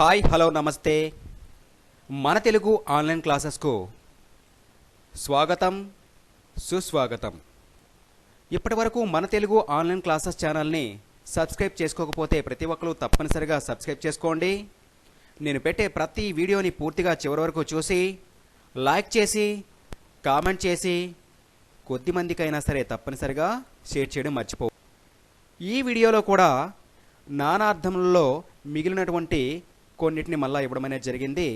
Hi hello నమస్తే. మన Telugu online క్లాసెస్కు స్వాగతం సుస్వాగతం. ఇప్పటి వరకు మన తెలుగు ఆన్లైన్ క్లాసెస్ ఛానల్ని సబ్స్క్రైబ్ చేసుకోకపోతే ప్రతి ఒక్కరూ తప్పనిసరిగా సబ్స్క్రైబ్ చేసుకోండి. నేను పెట్టే ప్రతి వీడియోని పూర్తిగా చివరి వరకు చూసి లైక్ చేసి కామెంట్ చేసి కొద్ది మందికైనా సరే తప్పనిసరిగా షేర్ చేయడం మర్చిపో. ఈ వీడియోలో కూడా నానార్థములలో మిగిలినటువంటి కొన్నిటిని మళ్ళా ఇవ్వడం అనేది జరిగింది.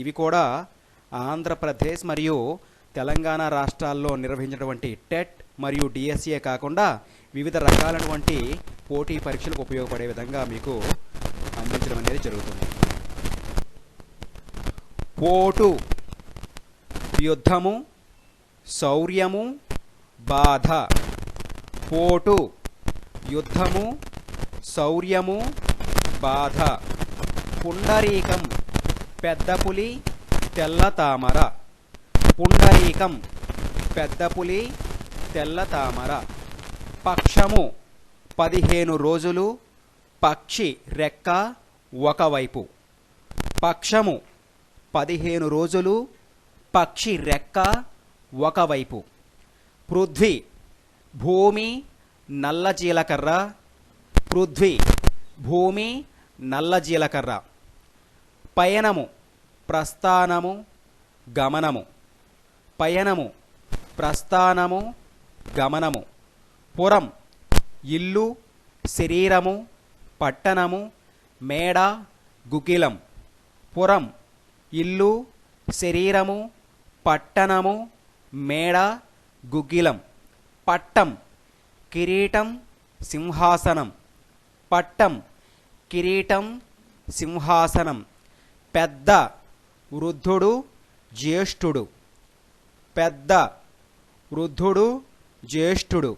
ఇవి కూడా ఆంధ్రప్రదేశ్ మరియు తెలంగాణ రాష్ట్రాల్లో నిర్వహించినటువంటి టెట్ మరియు డిఎస్ఏ కాకుండా వివిధ రకాలైనటువంటి పోటీ పరీక్షలకు ఉపయోగపడే విధంగా మీకు అందించడం అనేది జరుగుతుంది. పోటు యుద్ధము శౌర్యము బాధ. పోటు యుద్ధము శౌర్యము బాధ. పుండరీకం పెద్ద పులి తెల్ల తామర. పుండరీకం పెద్ద పులి తెల్ల తామర. పక్షము పదిహేను రోజులు పక్షి రెక్క ఒకవైపు పక్షము పదిహేను రోజులు పక్షి రెక్క ఒకవైపు పృథ్వీ భూమి నల్ల జీలకర్ర. పృథ్వీ భూమి నల్ల జీలకర్ర. పయనము ప్రస్థానము గమనము. పయనము ప్రస్థానము గమనము. పురం ఇల్లు శరీరము పట్టణము మేడ గుకిలం. పురం ఇల్లు శరీరము పట్టణము మేడ గుగిలం పట్టం కిరీటం సింహాసనం. పట్టం కిరీటం సింహాసనం. పెద్ద వృద్ధుడు జ్యేష్ఠుడు. పెద్ద వృద్ధుడు జ్యేష్ఠుడు.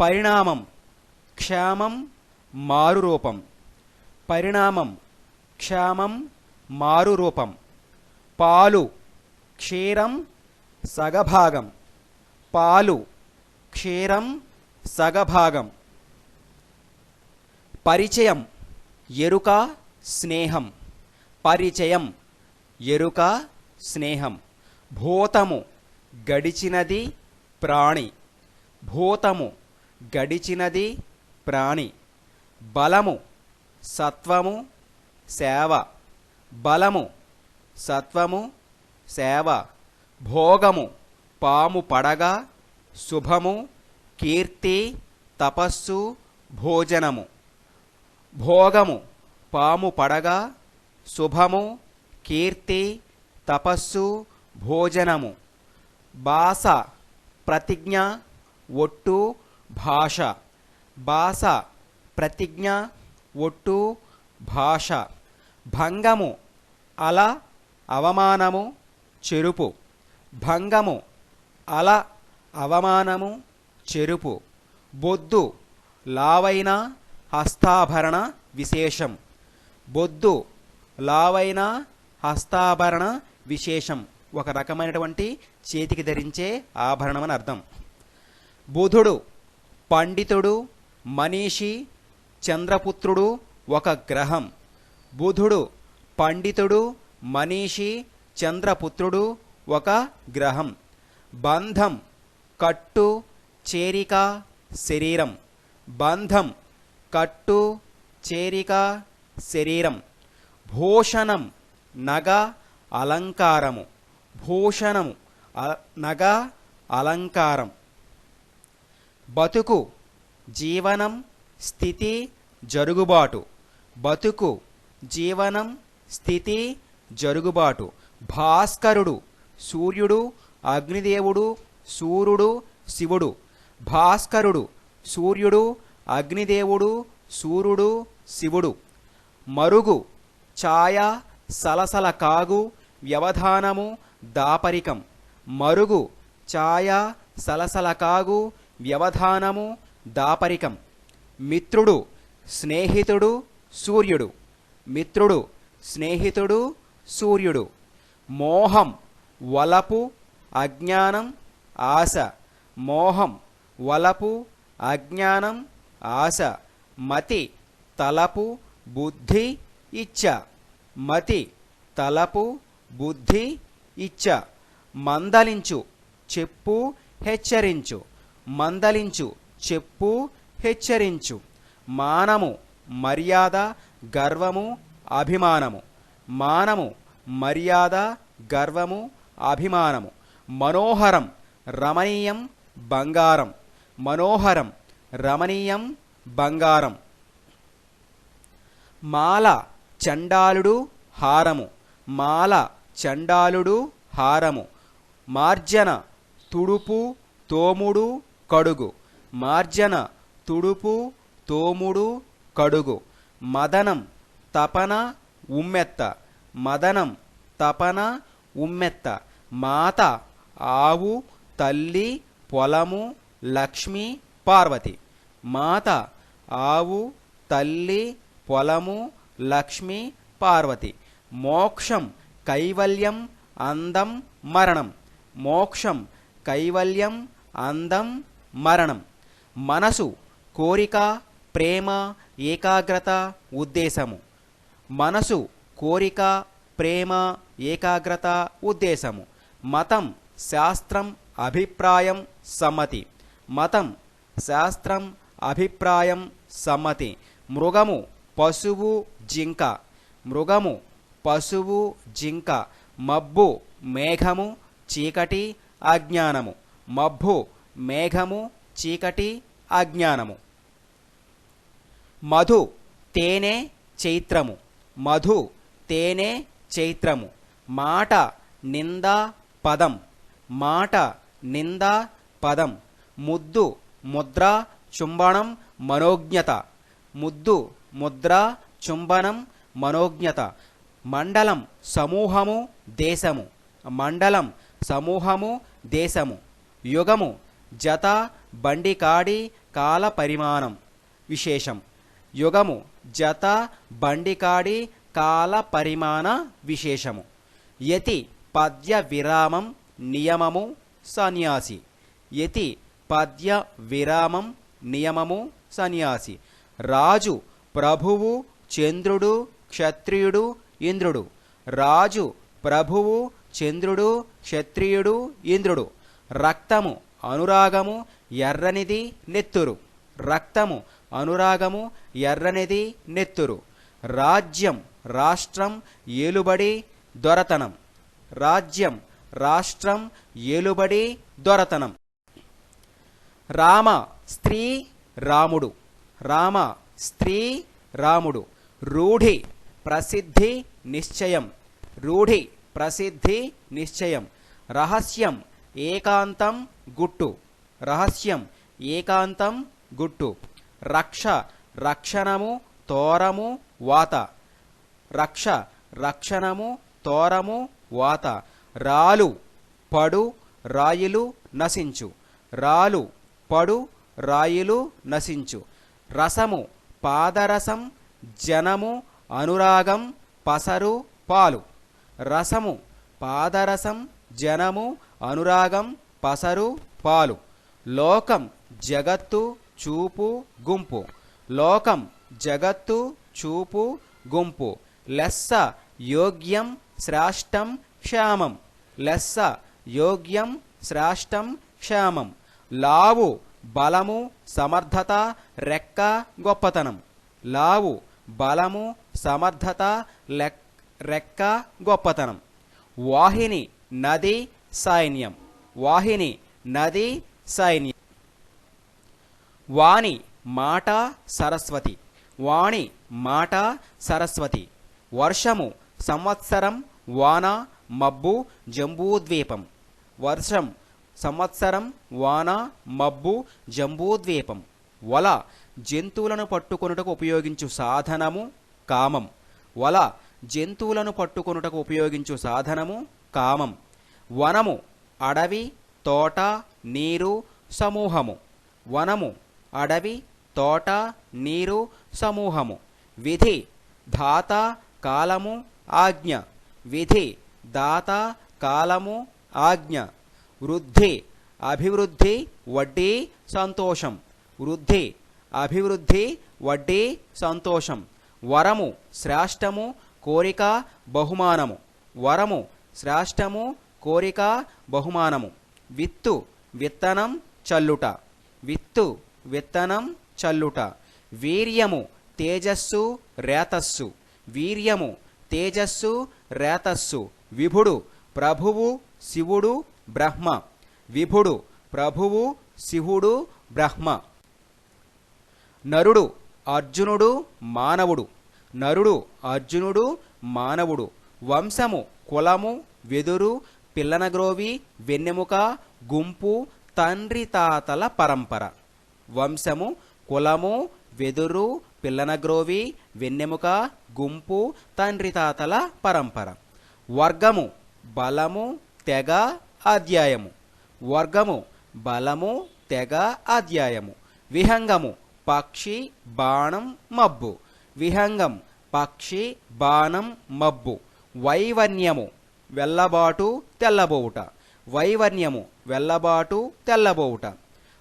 పరిణామం క్షేమం మారురూపం. పరిణామం క్షేమం మారురూపం. పాలు క్షీరం సగభాగం. పాలు క్షీరం సగభాగం. పరిచయం ఎరుక స్నేహం. పరిచయం ఎరుక స్నేహం. భూతము గడిచినది ప్రాణి. భూతము గడిచినది ప్రాణి. బలము సత్వము సేవ. బలము సత్వము సేవ. భోగము పాము పడగా శుభము కీర్తి తపస్సు భోజనము. భోగము పాము పడగా శుభము కీర్తి తపస్సు భోజనము. భాష ప్రతిజ్ఞ ఒట్టు భాష. భాష ప్రతిజ్ఞ ఒట్టు భాష. భంగము అల అవమానము చెరుపు. భంగము అల అవమానము చెరుపు. బొద్దు లావైన హస్తాభరణ విశేషం. బొద్దు లావైన హస్తాభరణ విశేషం. ఒక రకమైనటువంటి చేతికి ధరించే ఆభరణం అని అర్థం. బుధుడు పండితుడు మనీషి చంద్రపుత్రుడు ఒక గ్రహం. బుధుడు పండితుడు మనీషి చంద్రపుత్రుడు ఒక గ్రహం. బంధం కట్టు చేరిక శరీరం. బంధం కట్టు చేరిక శరీరం. భూషణం నగ అలంకారము. భూషణము నగ అలంకారం. బతుకు జీవనం స్థితి జరుగుబాటు. బతుకు జీవనం స్థితి జరుగుబాటు. భాస్కరుడు సూర్యుడు అగ్నిదేవుడు సూర్యుడు శివుడు. భాస్కరుడు సూర్యుడు అగ్నిదేవుడు సూర్యుడు శివుడు. మరుగు ఛాయ సలసల కాగు వ్యవధానము దాపరికం. మరుగు ఛాయ సలసల కాగు వ్యవధానము దాపరికం. మిత్రుడు స్నేహితుడు సూర్యుడు. మిత్రుడు స్నేహితుడు సూర్యుడు. మోహం వలపు అజ్ఞానం ఆశ. మోహం వలపు అజ్ఞానం ఆశ. మతి తలపు బుద్ధి ఇచ్చ మతి తలపు బుద్ధి ఇచ్చ మందలించు చెప్పు హెచ్చరించు మందలించు చెప్పు హెచ్చరించు మానము మర్యాద గర్వము అభిమానము మానము మర్యాద గర్వము అభిమానము మనోహరం రమణీయం బంగారం మనోహరం రమణీయం బంగారం మాల చండాలుడు హారము. మాల చండాలుడు హారము. మార్జన తుడుపు తోముడు కడుగు. మార్జన తుడుపు తోముడు కడుగు. మదనం తపన ఉమ్మెత్త. మదనం తపన ఉమ్మెత్త. మాత ఆవు తల్లి పొలము లక్ష్మి పార్వతి. మాత ఆవు తల్లి పొలము లక్ష్మి పార్వతి. మోక్షం కైవల్యం అందం మరణం. మోక్షం కైవల్యం అందం మరణం. మనసు కోరిక ప్రేమ ఏకాగ్రత ఉద్దేశము. మనసు కోరిక ప్రేమ ఏకాగ్రత ఉద్దేశము. మతం శాస్త్రం అభిప్రాయం సమ్మతి. మతం శాస్త్రం అభిప్రాయం సమ్మతి. మృగము పశువు జింక. మృగము పశువు జింక. మబ్బు మేఘము చీకటి అజ్ఞానము. మబ్బు మేఘము చీకటి అజ్ఞానము. మధు తేనె చైత్రము. మధు తేనె చైత్రము. మాట నింద పదం. మాట నింద పదం. ముద్దు ముద్ర చుంబణం మనోజ్ఞత. ముద్దు ముద్ర చుంబనం మనోజ్ఞత. మండలం సమూహము దేశము. మండలం సమూహము దేశము. యుగము జత బండి కాడి కాల పరిమాణం. విశేషం. యుగము జత బండి కాడి కాల పరిమాణ విశేషము. యతి పద్య విరామం నియమము సన్యాసి. యతి పద్య విరామం నియమము సన్యాసి. రాజు ప్రభువు చంద్రుడు క్షత్రియుడు ఇంద్రుడు. రాజు ప్రభువు చంద్రుడు క్షత్రియుడు ఇంద్రుడు. రక్తము అనురాగము ఎర్రనిది నెత్తురు. రక్తము అనురాగము ఎర్రనిది నెత్తురు. రాజ్యం రాష్ట్రం ఏలుబడి దొరతనం. రాజ్యం రాష్ట్రం ఏలుబడి దొరతనం. రామ స్త్రీ రాముడు. రామ స్త్రీ రాముడు. రూఢి ప్రసిద్ధి నిశ్చయం. రూఢి ప్రసిద్ధి నిశ్చయం. రహస్యం ఏకాంతం గుట్టు. రహస్యం ఏకాంతం గుట్టు. రక్ష రక్షణము తోరము వాత. రక్ష రక్షణము తోరము వాత. రాలు పడు రాయిలు నశించు. రాలు పడు రాయిలు నశించు. రసము పాదరసం జనము అనురాగం పసరు పాలు. రసము పాదరసం జనము అనురాగం పసరు పాలు. లోకం జగత్తు చూపు గుంపు. లోకం జగత్తు చూపు గుంపు. లెస్స యోగ్యం శ్రాష్టం క్షామం. లెస్స యోగ్యం శ్రాష్టం క్షామం. లావు బలము సమర్థత రెక్క గొప్పతనం. లావు బలము సమర్థత లెక్ రెక్క గొప్పతనం. వాహిని నది సైన్యం. వాహిని నది సైన్యం. వాణి మాట సరస్వతి. వాణి మాట సరస్వతి. వర్షము సంవత్సరం వాన మబ్బు జంబూద్వీపం వర్షం సంవత్సరం వాన మబ్బు జంబూద్వీపం వల జంతువులను పట్టుకొనుటకు ఉపయోగించు సాధనము కామం. వల జంతువులను పట్టుకొనుటకు ఉపయోగించు సాధనము కామం. వనము అడవి తోట నీరు సమూహము. వనము అడవి తోట నీరు సమూహము. విధి దాత కాలము ఆజ్ఞ. విధి దాత కాలము ఆజ్ఞ. వృద్ధి అభివృద్ధి వడ్డీ సంతోషం. వృద్ధి అభివృద్ధి వడ్డీ సంతోషం. వరము శ్రేష్టము కోరిక బహుమానము. వరము శ్రేష్టము కోరిక బహుమానము. విత్తు విత్తనం చల్లుట. విత్తు విత్తనం చల్లుట. వీర్యము తేజస్సు రేతస్సు. వీర్యము తేజస్సు రేతస్సు. విభుడు ప్రభువు శివుడు బ్రహ్మ. విభుడు ప్రభువు శివుడు బ్రహ్మ. నరుడు అర్జునుడు మానవుడు. నరుడు అర్జునుడు మానవుడు. వంశము కులము వెదురు పిల్లనగ్రోవి వెన్నెముక గుంపు తండ్రి తాతల పరంపర. వంశము కులము వెదురు పిల్లనగ్రోవి వెన్నెముక గుంపు తండ్రి తాతల పరంపర. వర్గము బలము తెగ అధ్యాయము. వర్గము బలము తెగ అధ్యాయము. విహంగము పక్షి బాణం మబ్బు. విహంగం పక్షి బాణం మబ్బు. వైవన్యము వెల్లబాటు తెల్లబోవుట. వైవన్యము వెల్లబాటు తెల్లబోవుట.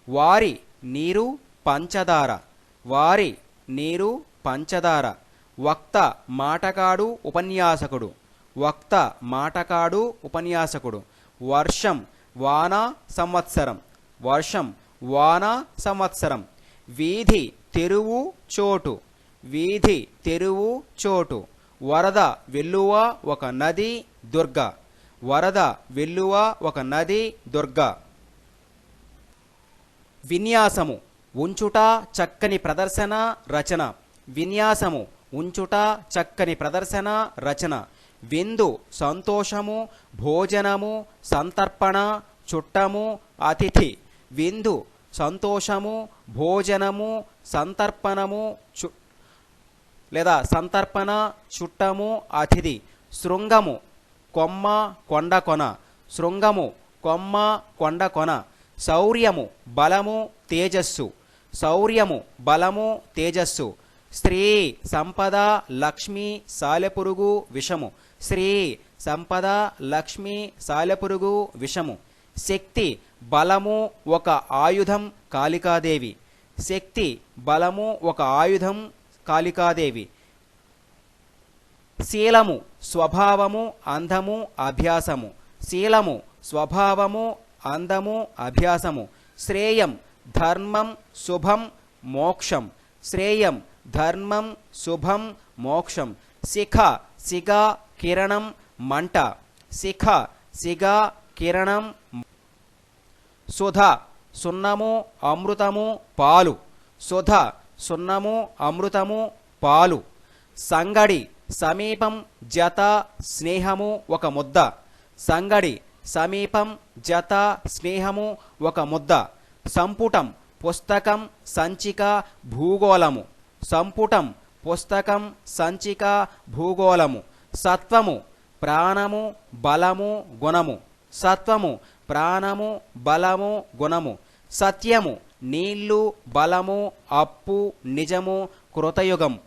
వారి నీరు పంచదార. వారి నీరు పంచదార. వక్త మాటకాడు ఉపన్యాసకుడు. వక్త మాటకాడు ఉపన్యాసకుడు. వర్షం వాన సంవత్సరం. వర్షం వాన సంవత్సరం. వీధి తెరువు చోటు. వీధి తెరువు చోటు. వరద వెల్లువ ఒక నది దుర్గ. వరద వెల్లువ ఒక నది దుర్గ. విన్యాసము ఉంచుట చక్కని ప్రదర్శన రచన. విన్యాసము ఉంచుట చక్కని ప్రదర్శన రచన. విందు సంతోషము భోజనము సంతర్పణ చుట్టము అతిథి. విందు సంతోషము భోజనము సంతర్పణము చు లేదా సంతర్పణ చుట్టము అతిథి శృంగము కొమ్మ కొండ కొన శృంగము కొమ్మ కొండ కొన శౌర్యము బలము తేజస్సు శౌర్యము బలము తేజస్సు స్త్రీ సంపద లక్ష్మి సాలెపురుగు విషము శ్రీ సంపద లక్ష్మి సాలెపురుగు విషము శక్తి బలము ఒక ఆయుధం కాళికాదేవి. శక్తి బలము ఒక ఆయుధం కాళికాదేవి. శీలము స్వభావము అందము అభ్యాసము. శీలము స్వభావము అందము అభ్యాసము. శ్రేయం ధర్మం శుభం మోక్షం. శ్రేయం ధర్మం శుభం మోక్షం. శిఖ సిగ కిరణం మంట. శిఖ సిగ కిరణం సుధ సున్నము అమృతము పాలు. సుధ సున్నము అమృతము పాలు. సంగడి సమీపం జత స్నేహము ఒక ముద్ద. సంగడి సమీపం జత స్నేహము ఒక ముద్ద. సంపుటం పుస్తకం సంచిక భూగోళము. సంపుటం పుస్తకం సంచిక భూగోళము. సత్వము ప్రాణము బలము గుణము. సత్వము ప్రాణము బలము గుణము. సత్యము నీళ్ళు బలము అప్పు నిజము కృతయుగం.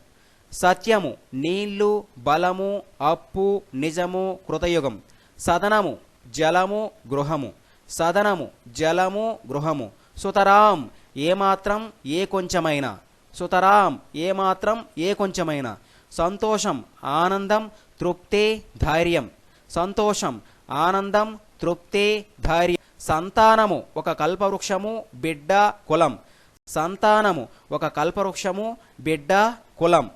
సత్యము నీళ్ళు బలము అప్పు నిజము కృతయుగం. సదనము జలము గృహము. సదనము జలము గృహము. సుతరాం ఏమాత్రం ఏ కొంచెమైనా. సుతరాం ఏమాత్రం ఏ కొంచెమైనా. సంతోషం ఆనందం తృప్తే ధైర్యం. సంతోషం ఆనందం తృప్తే ధైర్యం సంతానము ఒక కల్పవృక్షము బిడ్డ కులం. సంతానము ఒక కల్పవృక్షము బిడ్డ కులం.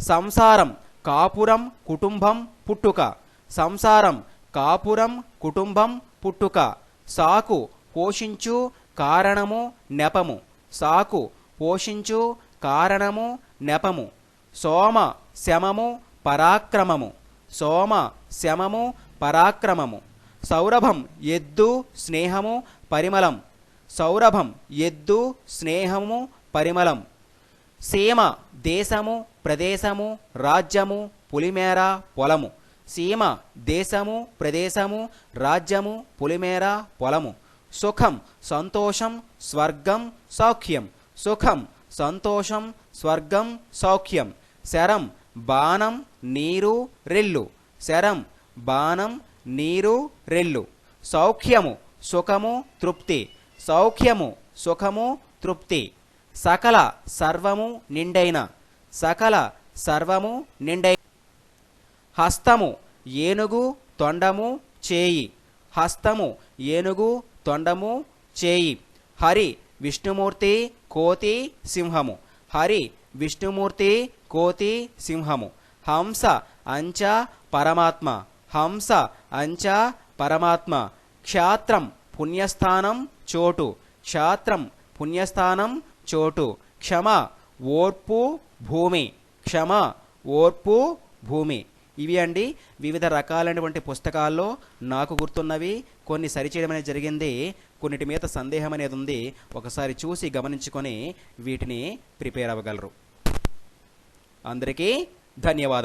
సంసారం కాపురం కుటుంబం పుట్టుక. సంసారం కాపురం కుటుంబం పుట్టుక. సాకు పోషించు కారణము నెపము. సాకు పోషించు కారణము నెపము. సోమ శమము పరాక్రమము. సోమ శమము పరాక్రమము. సౌరభం ఎద్దు స్నేహము పరిమళం. సౌరభం ఎద్దు స్నేహము పరిమళం. సీమ దేశము ప్రదేశము రాజ్యము పులిమేర పొలము. సీమ దేశము ప్రదేశము రాజ్యము పులిమేర పొలము. సుఖం సంతోషం స్వర్గం సౌఖ్యం. సుఖం సంతోషం స్వర్గం సౌఖ్యం. శరం బాణం నీరు రెల్లు. శరం బాణం నీరు రెల్లు. సౌఖ్యము సుఖము తృప్తి. సౌఖ్యము సుఖము తృప్తి. సకల సర్వము నిండైన. సకల సర్వము నిండై హస్తము ఏనుగు తొండము చేయి. హస్తము ఏనుగు తొండము చేయి. హరి విష్ణుమూర్తి కోతి సింహము. హరి విష్ణుమూర్తి కోతి సింహము. హంస అంచ పరమాత్మ. హంస అంచ పరమాత్మ. క్షాత్రం పుణ్యస్థానం చోటు. క్షాత్రం పుణ్యస్థానం చోటు. క్షమ ఓర్పు భూమి. క్షమ ఓర్పు భూమి. ఇవి అండి వివిధ రకాలైనటువంటి పుస్తకాల్లో నాకు గుర్తున్నవి. కొన్ని సరిచేయడం అనేది జరిగింది. కొన్నిటి మీద సందేహం అనేది ఉంది. ఒకసారి చూసి గమనించుకొని వీటిని ప్రిపేర్ అవ్వగలరు. అందరికీ ధన్యవాదం